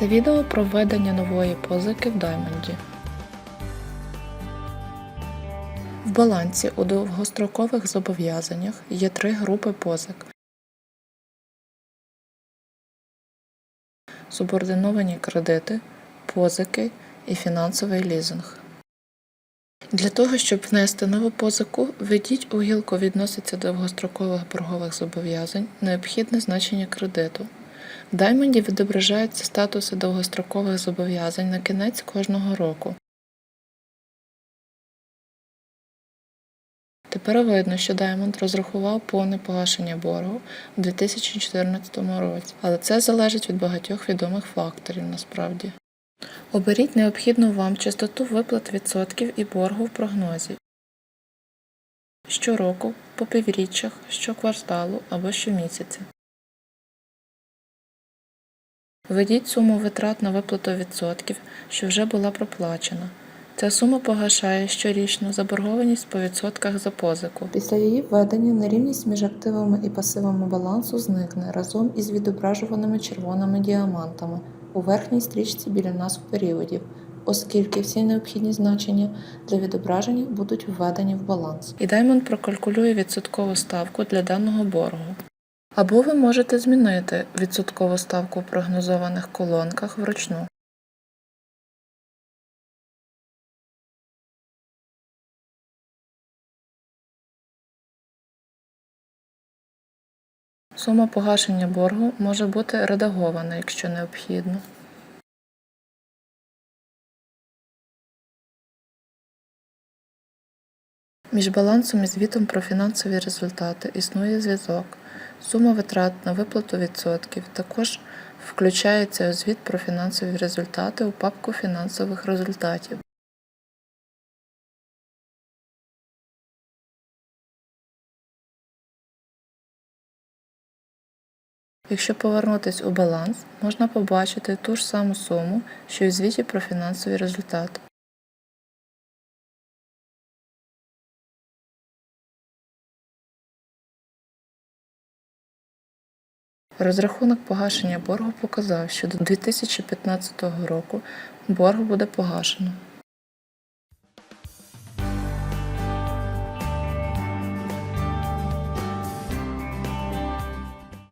Це відео про введення нової позики в Даймонді. В балансі у довгострокових зобов'язаннях є три групи позик. Субординовані кредити, позики і фінансовий лізинг. Для того, щоб внести нову позику, введіть у гілку відноситься довгострокових боргових зобов'язань необхідне значення кредиту. В Даймонді відображаються статуси довгострокових зобов'язань на кінець кожного року. Тепер видно, що Diamond розрахував повне погашення боргу у 2014 році, але це залежить від багатьох відомих факторів насправді. Оберіть необхідну вам частоту виплат відсотків і боргу в прогнозі. Щороку, по півріччях, щокварталу або щомісяця. Введіть суму витрат на виплату відсотків, що вже була проплачена. Ця сума погашає щорічну заборгованість по відсотках за позику. Після її введення нерівність між активами і пасивами балансу зникне разом із відображуваними червоними діамантами у верхній стрічці біля назв періодів, оскільки всі необхідні значення для відображення будуть введені в баланс. І Diamond прокалькулює відсоткову ставку для даного боргу. Або ви можете змінити відсоткову ставку в прогнозованих колонках вручну. Сума погашення боргу може бути редагована, якщо необхідно. Між балансом і звітом про фінансові результати існує зв'язок. Сума витрат на виплату відсотків також включається у звіт про фінансові результати у папку фінансових результатів. Якщо повернутись у баланс, можна побачити ту ж саму суму, що й у звіті про фінансові результати. Розрахунок погашення боргу показав, що до 2015 року борг буде погашено.